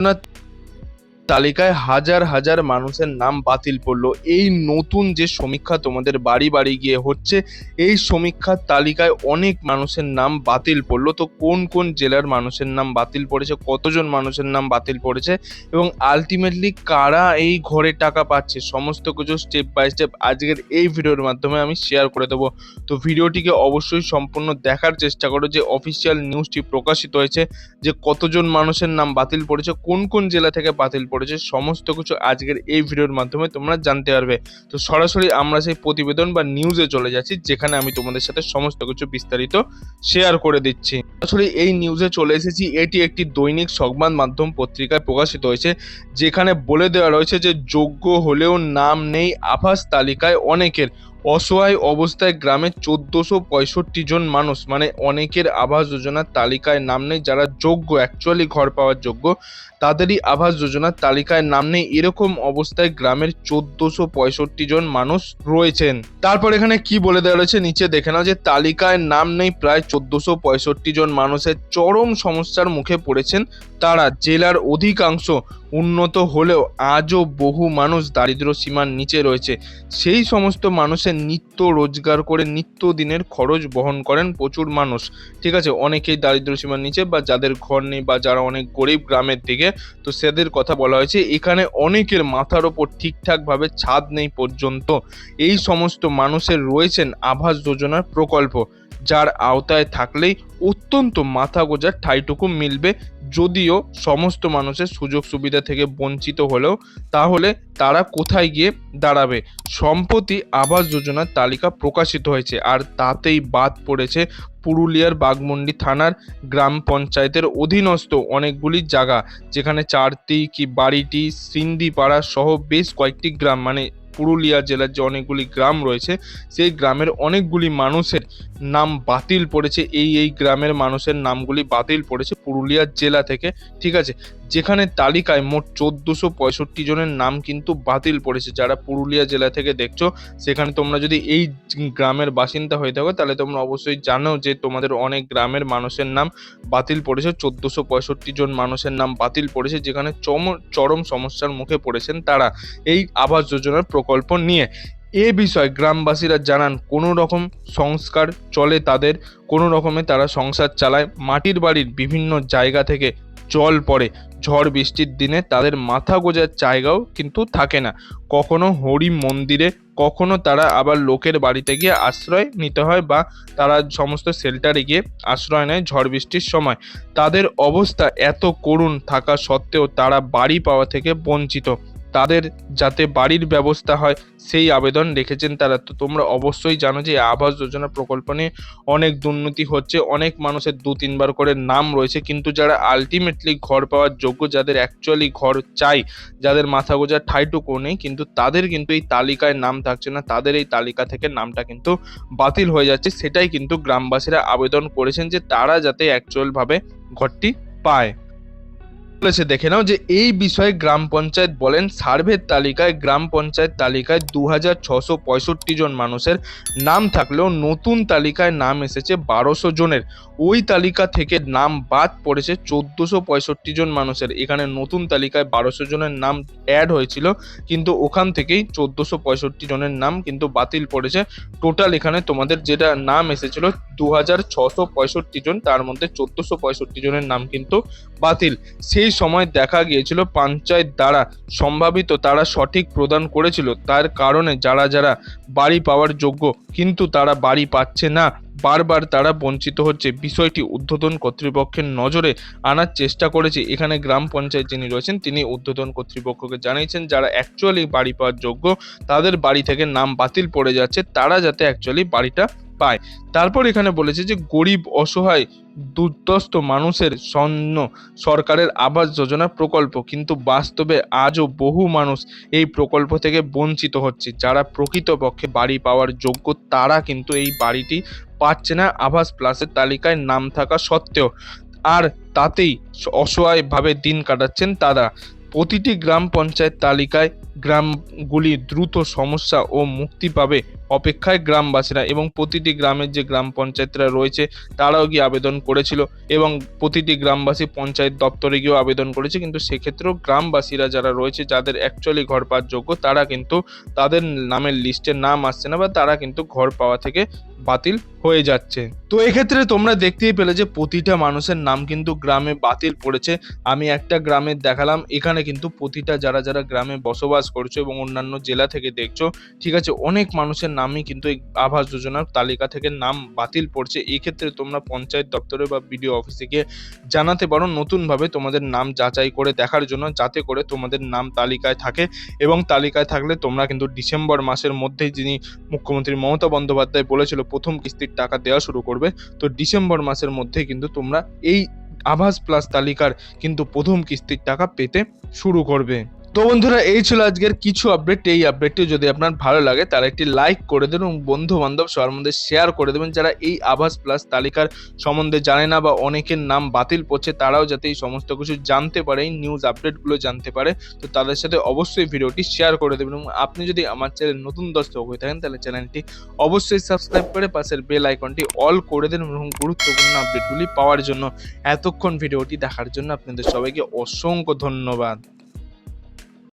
но তালিকায় হাজার হাজার মানুষের নাম বাতিল পড়ল। এই নতুন যে সমীক্ষা তোমাদের বাড়ি বাড়ি গিয়ে হচ্ছে, এই সমীক্ষার তালিকায় অনেক মানুষের নাম বাতিল পড়ল। তো কোন কোন জেলার মানুষের নাম বাতিল পড়েছে, কতজন মানুষের নাম বাতিল পড়েছে এবং আলটিমেটলি কারা এই ঘরে টাকা পাচ্ছে, সমস্ত কিছু স্টেপ বাই স্টেপ আজকের এই ভিডিওর মাধ্যমে আমি শেয়ার করে দেবো। তো ভিডিওটিকে অবশ্যই সম্পূর্ণ দেখার চেষ্টা করো যে অফিসিয়াল নিউজটি প্রকাশিত হয়েছে, যে কতজন মানুষের নাম বাতিল পড়েছে, কোন কোন জেলা থেকে বাতিল পড়েছে। সমস্ত কিছু আজকের এই ভিডিওর মাধ্যমে তোমরা জানতে পারবে। তো সরাসরি আমরা সেই প্রতিবেদন বা নিউজে চলে যাচ্ছি, যেখানে আমি তোমাদের সাথে সমস্ত কিছু বিস্তারিত শেয়ার করে দিচ্ছি। সরাসরি এই নিউজে চলে এসেছি, এটি একটি দৈনিক সংবাদ মাধ্যম পত্রিকায় প্রকাশিত হয়েছে, যেখানে বলে দেওয়া রয়েছে যে যোগ্য হলেও নাম নেই আভাস তালিকায় অনেকের। অসহায় অবস্থায় গ্রামের চোদ্দোশো পঁয়ষট্টি জন মানুষ মানে অনেকের আবাস যোজনার তালিকায় নাম নেই, যারা যোগ্য অ্যাকচুয়ালি ঘর পাওয়ার যোগ্য, তাদেরই আবাস যোজনার তালিকায় নাম নেই। এরকম অবস্থায় গ্রামের চোদ্দোশো পঁয়ষট্টি জন মানুষ রয়েছেন। তারপর এখানে কি বলে দেওয়া রয়েছে, নিচে দেখে নাও যে তালিকায় নাম নেই, প্রায় চোদ্দোশো পঁয়ষট্টি জন মানুষের চরম সমস্যার মুখে পড়েছেন তারা জেলার অধিকাংশ উন্নত হলেও আজও বহু মানুষ দারিদ্র সীমার নিচে রয়েছে। সেই সমস্ত মানুষের নিত্য রোজগার করে নিত্য দিনের খরচ বহন করেন প্রচুর মানুষ। ঠিক আছে, অনেকেই দারিদ্র সীমার নিচে বা যাদের ঘর নেই বা যারা অনেক গরিব গ্রামের দিকে, তো সেদের কথা বলা হয়েছে, এখানে অনেকের মাথার ওপর ঠিকঠাকভাবে ছাদ নেই পর্যন্ত। এই সমস্ত মানুষের রয়েছেন আবাস যোজনার প্রকল্প। যার আওতায় থাকলেই অত্যন্ত মাথা গোজার ঠাইটুকু মিলবে। যদিও সমস্ত মানুষের সুযোগ সুবিধা থেকে বঞ্চিত হলেও, তাহলে তারা কোথায় গিয়ে দাঁড়াবে? সম্প্রতি আবাস যোজনার তালিকা প্রকাশিত হয়েছে, আর তাতেই বাদ পড়েছে পুরুলিয়ার বাগমুন্ডি থানার গ্রাম পঞ্চায়েতের অধীনস্থ অনেকগুলি জায়গা, যেখানে চারটি কি বাড়িটি সিন্দিপাড়া সহ বেশ কয়েকটি গ্রাম মানে পুরুলিয়া জেলার যে অনেকগুলি গ্রাম রয়েছে, সেই গ্রামের অনেকগুলি মানুষের নাম বাতিল পড়েছে। এই এই গ্রামের মানুষের নামগুলি বাতিল পড়েছে পুরুলিয়া জেলা থেকে। ঠিক আছে? যেখানে তালিকায় মোট চোদ্দোশো পঁয়ষট্টি জনের নাম কিন্তু বাতিল পড়েছে। যারা পুরুলিয়া জেলা থেকে দেখছ, সেখানে তোমরা যদি এই গ্রামের বাসিন্দা হয়ে থাকো, তাহলে তোমরা অবশ্যই জানো যে তোমাদের অনেক গ্রামের মানুষের নাম বাতিল পড়েছে। চোদ্দোশো পঁয়ষট্টি জন মানুষের নাম বাতিল পড়েছে, যেখানে চম, চরম সমস্যার মুখে পড়েছেন তারা এই আবাস যোজনার প্রকল্প নিয়ে। এ বিষয়ে গ্রামবাসীরা জানান, কোনো রকম সংস্কার চলে তাদের, কোনো রকমে তারা সংসার চালায়। মাটির বাড়ির বিভিন্ন জায়গা থেকে জল পড়ে। ঝড় বৃষ্টির দিনে তাদের মাথা গোজার জায়গাও কিন্তু থাকে না। কখনো হরি মন্দিরে, কখনো তারা আবার লোকের বাড়িতে গিয়ে আশ্রয় নিতে হয় বা তারা সমস্ত শেল্টারে গিয়ে আশ্রয় নেয় ঝড় বৃষ্টির সময়। তাদের অবস্থা এত করুণ থাকা সত্ত্বেও তারা বাড়ি পাওয়া থেকে বঞ্চিত। তাদের যাতে বাড়ির ব্যবস্থা হয়, সেই আবেদন রেখেছেন তারা। তো তোমরা অবশ্যই জানো যে আবাস যোজনা প্রকল্প নিয়ে অনেক দুর্নীতি হচ্ছে, অনেক মানুষের দু তিনবার করে নাম রয়েছে, কিন্তু যারা আলটিমেটলি ঘর পাওয়ার যোগ্য, যাদের অ্যাকচুয়ালি ঘর চাই, যাদের মাথা গোজার ঠাইটুকু নেই, কিন্তু তাদের কিন্তু এই তালিকায় নাম থাকছে না, তাদের এই তালিকা থেকে নামটা কিন্তু বাতিল হয়ে যাচ্ছে, সেটাই কিন্তু গ্রামবাসীরা আবেদন করেছেন যে তারা যাতে অ্যাকচুয়ালভাবে ঘরটি পায়। বলেছে, দেখে নাও যে এই বিষয়ে গ্রাম পঞ্চায়েত বলেন, সার্ভের তালিকায় গ্রাম পঞ্চায়েত তালিকায় দু হাজার জন মানুষের নাম থাকলেও নতুন তালিকায় নাম এসেছে বারোশো জনের। ওই তালিকা থেকে নাম বাদ পড়েছে চোদ্দোশো পঁয়ষট্টি জন মানুষের। এখানে নতুন তালিকায় বারোশো জনের নাম অ্যাড হয়েছিল, কিন্তু ওখান থেকেই চোদ্দোশো পঁয়ষট্টি জনের নাম কিন্তু বাতিল পড়েছে। টোটাল এখানে তোমাদের যেটা নাম এসেছিল দু জন, তার মধ্যে চোদ্দোশো পঁয়ষট্টি জনের নাম কিন্তু বাতিল। সেই সময় দেখা গিয়েছিল পঞ্চায়েত দ্বারা সম্ভাবিত, তারা সঠিক প্রদান করেছিল। তার কারণে যারা যারা বাড়ি পাওয়ার যোগ্য, কিন্তু তারা বাড়ি পাচ্ছে না, বারবার তারা বঞ্চিত হচ্ছে। বিষয়টি ঊর্ধ্বতন কর্তৃপক্ষের নজরে আনার চেষ্টা করেছে। এখানে গ্রাম পঞ্চায়েত যিনি রয়েছেন, তিনি ঊর্ধ্বতন কর্তৃপক্ষকে জানিয়েছেন, যারা অ্যাকচুয়ালি বাড়ি পাওয়ার যোগ্য, তাদের বাড়ি থেকে নাম বাতিল পড়ে যাচ্ছে, তারা যাতে অ্যাকচুয়ালি বাড়িটা পায়। তারপর এখানে বলেছে যে, গরিব, অসহায়, দুর্দস্ত মানুষের স্বর্ণ সরকারের আবাস যোজনা প্রকল্প। কিন্তু বাস্তবে আজও বহু মানুষ এই প্রকল্প থেকে বঞ্চিত হচ্ছে। যারা প্রকৃতপক্ষে বাড়ি পাওয়ার যোগ্য, তারা কিন্তু এই বাড়িটি পাচ্ছে না। আবাস প্লাসের তালিকায় নাম থাকা সত্ত্বেও। আর তাতেই অসহায়ভাবে দিন কাটাচ্ছেন তারা। প্রতিটি গ্রাম পঞ্চায়েত তালিকায় গ্রামগুলি দ্রুত সমস্যা ও মুক্তি পাবে অপেক্ষায় গ্রামবাসীরা এবং প্রতিটি গ্রামের যে গ্রাম পঞ্চায়েতরা রয়েছে, তারাও গিয়ে আবেদন করেছিল এবং প্রতিটি গ্রামবাসী পঞ্চায়েত দপ্তরে গিয়েও আবেদন করেছে। কিন্তু সেক্ষেত্রেও গ্রামবাসীরা যারা রয়েছে, যাদের অ্যাকচুয়ালি ঘর পাওয়ার যোগ্য, তারা কিন্তু তাদের নামের লিস্টে নাম আসছে না বা তারা কিন্তু ঘর পাওয়া থেকে বাতিল হয়ে যাচ্ছে। তো এক্ষেত্রে তোমরা দেখতেই পেলে যে প্রতিটা মানুষের নাম কিন্তু গ্রামে বাতিল পড়েছে। আমি একটা গ্রামের দেখালাম, এখানে কিন্তু প্রতিটা যারা যারা গ্রামে বসবাস করছ এবং অন্যান্য জেলা থেকে দেখছ, ঠিক আছে, অনেক মানুষের নামই কিন্তু এই আবাস যোজনার তালিকা থেকে নাম বাতিল পড়ছে। এই ক্ষেত্রে তোমরা পঞ্চায়েত দপ্তরে বা বিডিও অফিসে গিয়ে জানাতে পারো নতুনভাবে তোমাদের নাম যাচাই করে দেখার জন্য, যাতে করে তোমাদের নাম তালিকায় থাকে এবং তালিকায় থাকলে তোমরা কিন্তু ডিসেম্বর মাসের মধ্যেই যিনি মুখ্যমন্ত্রী মমতা বন্দ্যোপাধ্যায় বলেছিল প্রথম কিস্তির টাকা দেওয়া শুরু করবে, তো ডিসেম্বর মাসের মধ্যেই কিন্তু তোমরা এই আভাস প্লাস তালিকার কিন্তু প্রথম কিস্তির টাকা পেতে শুরু করবে। তো বন্ধুরা, এই ছিল আজকের কিছু আপডেট এই আপডেটটি যদি আপনার ভালো লাগে, তাহলে একটি লাইক করে দেবেন এবং বন্ধু বান্ধব সবার মধ্যে শেয়ার করে দেবেন। যারা এই আভাস প্লাস তালিকার সম্বন্ধে জানে না বা অনেকের নাম বাতিল পড়ছে তারাও যাতে এই সমস্ত কিছু জানতে পারে, এই নিউজ আপডেটগুলো জানতে পারে। তো তাদের সাথে অবশ্যই ভিডিওটি শেয়ার করে দেবেন এবং আপনি যদি আমার চ্যানেল নতুন দর্শক হয়ে থাকেন, তাহলে চ্যানেলটি অবশ্যই সাবস্ক্রাইব করে পাশের বেল আইকনটি অল করে দেন এবং গুরুত্বপূর্ণ আপডেটগুলি পাওয়ার জন্য এতক্ষণ ভিডিওটি দেখার জন্য আপনাদের সবাইকে অসংখ্য ধন্যবাদ।